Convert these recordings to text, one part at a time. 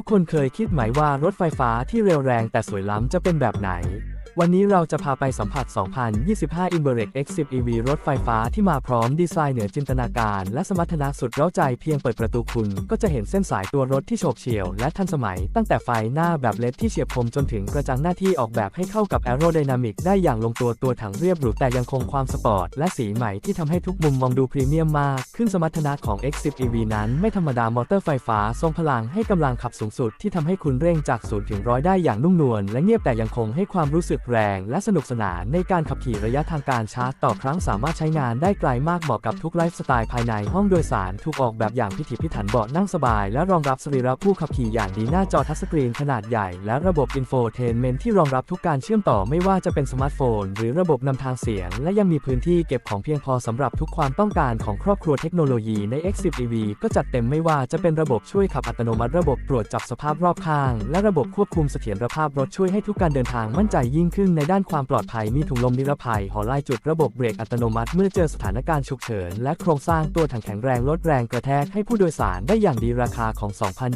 ทุกคนเคยคิดไหมว่ารถไฟฟ้าที่เร็วแรงแต่สวยล้ำจะเป็นแบบไหน วันนี้เราจะพาไปสัมผัส 2025 i n b e r e c X10 EV รถไฟฟ้าที่มาพร้อมดีไซน์เหนือจินตนาการ และสมรรถนะสุดเร้าใจเพียงเปิดประตูคุณ ก็จะเห็นเส้นสายตัวรถที่โฉบเฉี่ยวและทันสมัย ตั้งแต่ไฟหน้าแบบเลดที่เฉียบคมจนถึงกระจังหน้าที่ออกแบบให้เข้ากับแอโรไดนามิกได้อย่างลงตัวตัวถังเรียบหรูแต่ยังคงความสปอร์ตและสีใหม่ที่ทำให้ทุกมุมมองดูพรีเมียมมาก ขึ้นสมรรถนะของ X10 EV นั้นไม่ธรรมดามอเตอร์ไฟฟ้าทรงพลังให้กำลังขับสูงสุดที่ทำให้คุณเร่งจาก0ถึงร้อยได้อย่างนุ่มนวลและเงียบแต่ยังคงให้ความรู้สึกแรงและสนุกสนานในการขับขี่ระยะทางการชาร์จต่อครั้งสามารถใช้งานได้ไกลมากเหมาะกับทุกไลฟ์สไตล์ภายในห้องโดยสารถูกออกแบบอย่างพิถีพิถันเบาะนั่งสบาย และรองรับสรีระผู้ขับขี่อย่างดีหน้าจอทัชสกรีนขนาดใหญ่ และระบบอินโฟเทนเมนที่รองรับทุกการเชื่อมต่อไม่ว่าจะเป็นสมาร์ทโฟน หรือระบบนำทางเสียง และยังมีพื้นที่เก็บของเพียงพอสำหรับทุกความต้องการของครอบครัวเทคโนโลยีใน X10 EV ก็จัดเต็มไม่ว่าจะเป็นระบบช่วยขับอัตโนมัติระบบตรวจจับสภาพรอบข้าง และระบบควบคุมเสถียรภาพรถช่วยให้ทุกการเดินทางมั่นใจยิ่งขึ้นในด้านความปลอดภัยมีถุงลมนิรภัยหอไล่จุดระบบเบรกอัตโนมัติเมื่อเจอสถานการณ์ฉุกเฉิน และโครงสร้างตัวถังแข็งแรงลดแรงกระแทกให้ผู้โดยสารได้อย่างดีราคาของ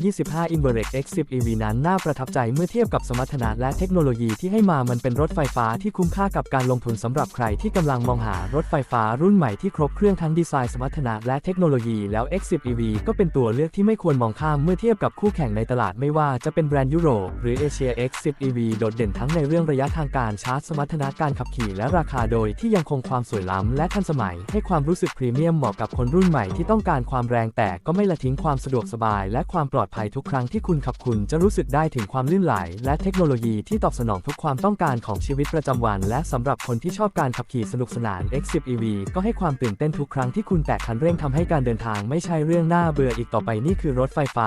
2025 i n v e r e c X10 EV นั้นน่าประทับใจเมื่อเทียบกับสมรรถนะและเทคโนโลยีที่ให้มามันเป็นรถไฟฟ้าที่คุ้มค่ากับการลงทุนสำหรับใครที่กำลังมองหารถไฟฟ้ารุ่นใหม่ที่ครบเครื่องทั้งดีไซน์สมรรถนะและเทคโนโลยีแล้ว X10 EV ก็เป็นตัวเลือกที่ไม่ควรมองข้ามเมื่อเทียบกับคู่แข่งในตลาดไม่ว่าจะเป็นแบรนด์ยุโรปหรือเอเชีย X10 EV โดดเด่นทั้งในเรื่องระยะทางการชาร์จสมรรถนะการขับขี่และราคาโดยที่ยังคงความสวยล้ำและทันสมัย ให้ความรู้สึกพรีเมียมเหมาะกับคนรุ่นใหม่ที่ต้องการความแรงแต่ก็ไม่ละทิ้งความสะดวกสบาย และความปลอดภัยทุกครั้งที่คุณขับคุณจะรู้สึกได้ถึงความลื่นไหล และเทคโนโลยีที่ตอบสนองทุกความต้องการของชีวิตประจำวัน และสำหรับคนที่ชอบการขับขี่สนุกสนาน X10 EV ก็ให้ความตื่นเต้นทุกครั้งที่คุณแตะคันเร่งทำให้การเดินทางไม่ใช่เรื่องน่าเบื่ออีกต่อไปนี่คือรถไฟฟ้า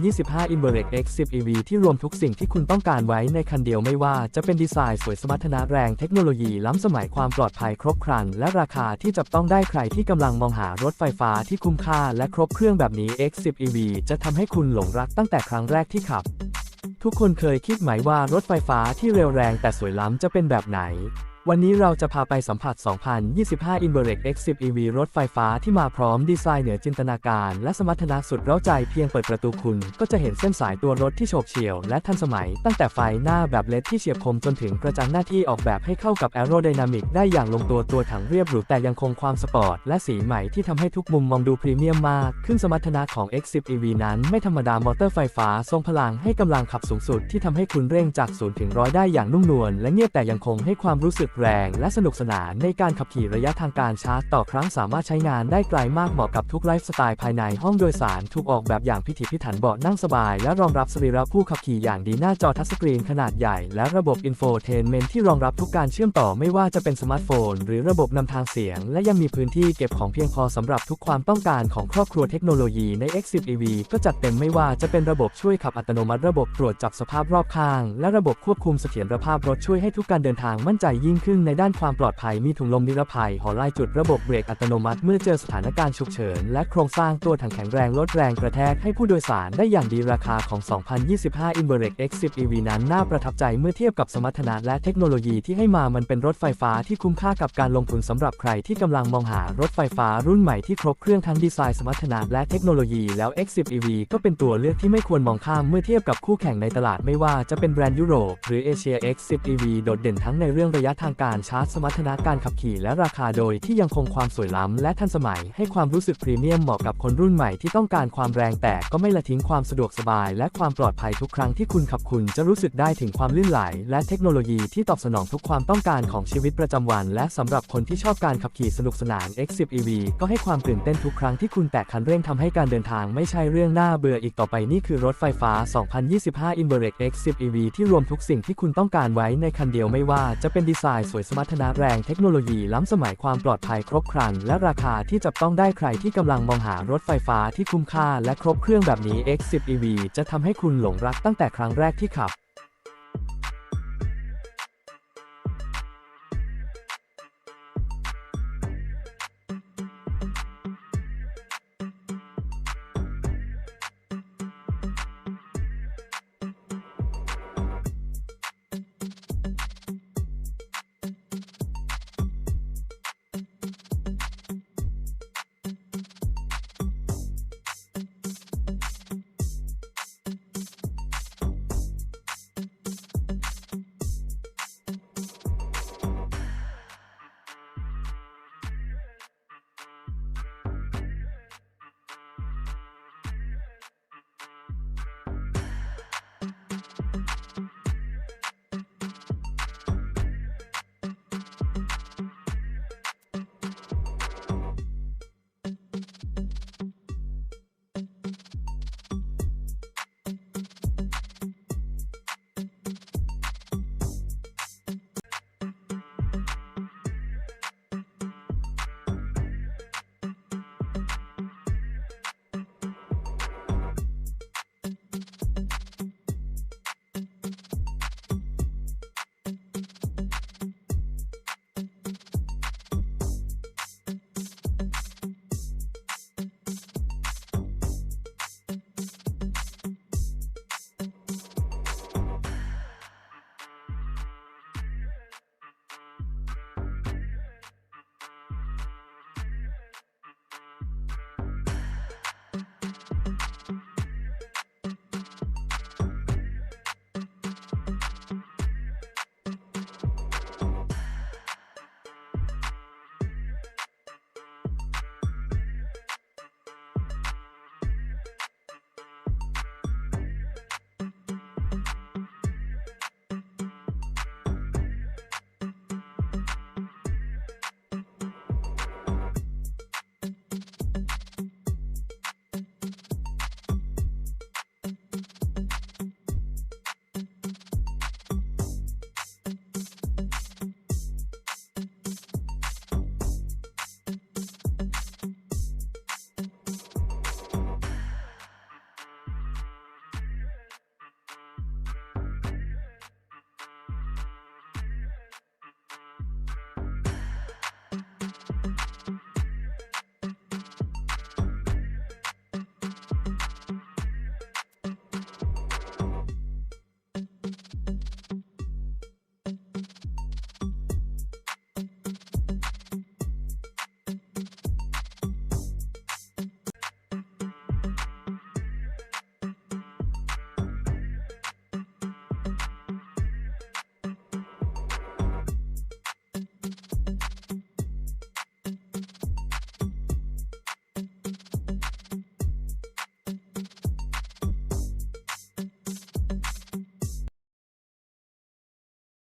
2025 i n v e r e c X10 EV ที่รวมทุกสิ่งที่คุณต้องการไว้ในคันเดียวไม่ว่าจะเป็นดีไซน์สวยสมรรถนะแรงเทคโนโลยีล้ำสมัยความปลอดภัยครบครัน และราคาที่จับต้องได้ใครที่กำลังมองหารถไฟฟ้าที่คุ้มค่าและครบเครื่องแบบนี้ X10 EV จะทำให้คุณหลงรักตั้งแต่ครั้งแรกที่ขับ ทุกคนเคยคิดไหมว่ารถไฟฟ้าที่เร็วแรงแต่สวยล้ำจะเป็นแบบไหน วันนี้เราจะพาไปสัมผัส 2025 i n v e r e c X10 EV รถไฟฟ้าที่มาพร้อมดีไซน์เหนือจินตนาการ และสมรรถนะสุดเร้าใจเพียงเปิดประตูคุณ ก็จะเห็นเส้นสายตัวรถที่โฉบเฉี่ยวและทันสมัย ตั้งแต่ไฟหน้าแบบเลดที่เฉียบคมจนถึงกระจังหน้าที่ออกแบบให้เข้ากับแอโรไดนามิกได้อย่างลงตัวตัวถังเรียบหรูแต่ยังคงความสปอร์ต และสีใหม่ที่ทำให้ทุกมุมมองดูพรีเมียมมากขึ้นสมรรถนะของ X10 EV นั้นไม่ธรรมดามอเตอร์ไฟฟ้าทรงพลังให้กำลังขับสูงสุดที่ทำให้คุณเร่งจาก0ถึงร้อยได้อย่างนุ่มนวลและเงียบแต่ยังคงให้ความรู้สึกแรงและสนุกสนานในการขับขี่ระยะทางการชาร์จต่อครั้งสามารถใช้งานได้ไกลมากเหมาะกับทุกไลฟ์สไตล์ภายในห้องโดยสารถูกออกแบบอย่างพิถีพิถันเบาะนั่งสบาย และรองรับสรีระผู้ขับขี่อย่างดีหน้าจอทัชสกรีนขนาดใหญ่และระบบอินโฟเทนเมนที่รองรับทุกการเชื่อมต่อไม่ว่าจะเป็นสมาร์ทโฟน หรือระบบนำทางเสียง และยังมีพื้นที่เก็บของเพียงพอสำหรับทุกความต้องการของครอบครัวเทคโนโลยีใน X10 EV ก็จัดเต็มไม่ว่าจะเป็นระบบช่วยขับอัตโนมัติระบบตรวจจับสภาพรอบข้าง และระบบควบคุมเสถียรภาพรถช่วยให้ทุกการเดินทางมั่นใจยิ่งขึ้นในด้านความปลอดภัยมีถุงลมนิรภัยหอไล่จุดระบบเบรกอัตโนมัติเมื่อเจอสถานการณ์ฉุกเฉิน และโครงสร้างตัวถังแข็งแรงลดแรงกระแทกให้ผู้โดยสารได้อย่างดีราคาของ 2025 i n v e r e c X10 EV นั้นน่าประทับใจเมื่อเทียบกับสมรรถนะและเทคโนโลยีที่ให้มามันเป็นรถไฟฟ้าที่คุ้มค่ากับการลงทุนสำหรับใครที่กำลังมองหารถไฟฟ้ารุ่นใหม่ที่ครบเครื่องทั้งดีไซน์สมรรถนะและเทคโนโลยีแล้ว X10 EV ก็เป็นตัวเลือกที่ไม่ควรมองข้ามเมื่อเทียบกับคู่แข่งในตลาดไม่ว่าจะเป็นแบรนด์ยุโรปหรือเอเชีย X10 EV โดดเด่นทั้งในเรื่องระยะทางการชาร์จสมรรถนะการขับขี่และราคาโดยที่ยังคงความสวยล้ำและทันสมัย ให้ความรู้สึกพรีเมียมเหมาะกับคนรุ่นใหม่ที่ต้องการความแรงแต่ก็ไม่ละทิ้งความสะดวกสบาย และความปลอดภัยทุกครั้งที่คุณขับคุณจะรู้สึกได้ถึงความลื่นไหล และเทคโนโลยีที่ตอบสนองทุกความต้องการของชีวิตประจำวัน และสำหรับคนที่ชอบการขับขี่สนุกสนาน X10 EV ก็ให้ความตื่นเต้นทุกครั้งที่คุณแตะคันเร่งทำให้การเดินทางไม่ใช่เรื่องน่าเบื่ออีกต่อไปนี่คือรถไฟฟ้า 2025 i n v e r e c X10 EV ที่รวมทุกสิ่งที่คุณต้องการไว้ในคันเดียวไม่ว่าจะเป็นดีไซน์สวยสมรรถนะแรงเทคโนโลยีล้ำสมัยความปลอดภัยครบครัน และราคาที่จับต้องได้ใครที่กำลังมองหารถไฟฟ้าที่คุ้มค่าและครบเครื่องแบบนี้ X10 EV จะทำให้คุณหลงรักตั้งแต่ครั้งแรกที่ขับ